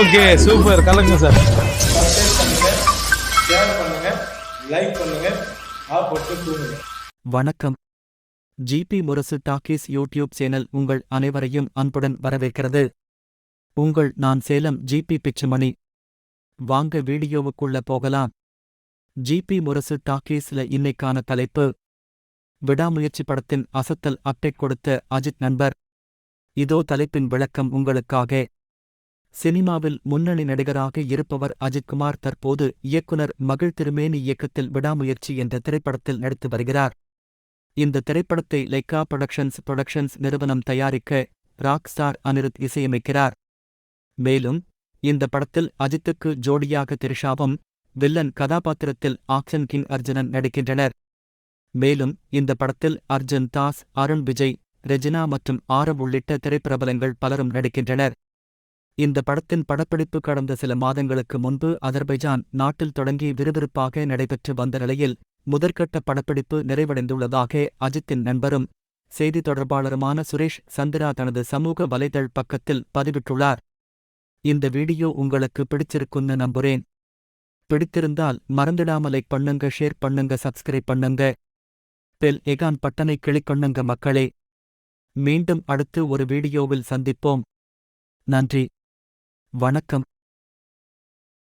Okay super கலங்க sir like பண்ணுங்க வணக்கம். GP Murasu talkies YouTube channel உங்கள் அனைவரையும் அன்புடன் வரவேற்கிறது. உங்கள் நான் சேலம் ஜிபி பிச்சுமணி. வாங்க வீடியோவுக்குள்ள போகலாம். ஜிபி முரசு டாக்கீஸ்ல இன்னைக்கான தலைப்பு விடாமுயற்சி படத்தின் அசத்தல் அப்டேட் கொடுத்த அஜித் நண்பர். இதோ தலைப்பின் விளக்கம் உங்களுக்காக. சினிமாவில் முன்னணி நடிகராக இருப்பவர் அஜித்குமார் தற்போது இயக்குனர் மகிழ் திருமேனி இயக்கத்தில் விடாமுயற்சி என்ற திரைப்படத்தில் நடித்து வருகிறார். இந்த திரைப்படத்தை லைக்கா புரொடக்ஷன்ஸ் புரொடக்ஷன்ஸ் நிறுவனம் தயாரிக்க ராக் ஸ்டார் அனிருத் இசையமைக்கிறார். மேலும் இந்த படத்தில் அஜித்துக்கு ஜோடியாக திரிஷாவும் வில்லன் கதாபாத்திரத்தில் ஆக்ஷன் கிங் அர்ஜுனன் நடிக்கின்றனர். மேலும் இந்த படத்தில் அர்ஜுன் தாஸ் அருண் விஜய் ரெஜினா மற்றும் ஆரவ் உள்ளிட்ட திரைப்பிரபலங்கள் பலரும் நடிக்கின்றனர். இந்த படத்தின் படப்பிடிப்பு கடந்த சில மாதங்களுக்கு முன்பு அதர்பைஜான் நாட்டில் தொடங்கி விறுவிறுப்பாக நடைபெற்று வந்த நிலையில் முதற்கட்ட படப்பிடிப்பு நிறைவடைந்துள்ளதாக அஜித்தின் நண்பரும் செய்தி தொடர்பாளருமான சுரேஷ் சந்திரா தனது சமூக வலைதள பக்கத்தில் பதிவிட்டுள்ளார். இந்த வீடியோ உங்களுக்கு பிடிச்சிருக்குன்னு நம்புறேன். பிடித்திருந்தால் மறந்துடாம லைக் பண்ணுங்க ஷேர் பண்ணுங்க சப்ஸ்கிரைப் பண்ணுங்க. பெல் எகான் பட்டனை கிளிக்கொண்ணுங்க மக்களே. மீண்டும் அடுத்து ஒரு வீடியோவில் சந்திப்போம். நன்றி. வணக்கம்.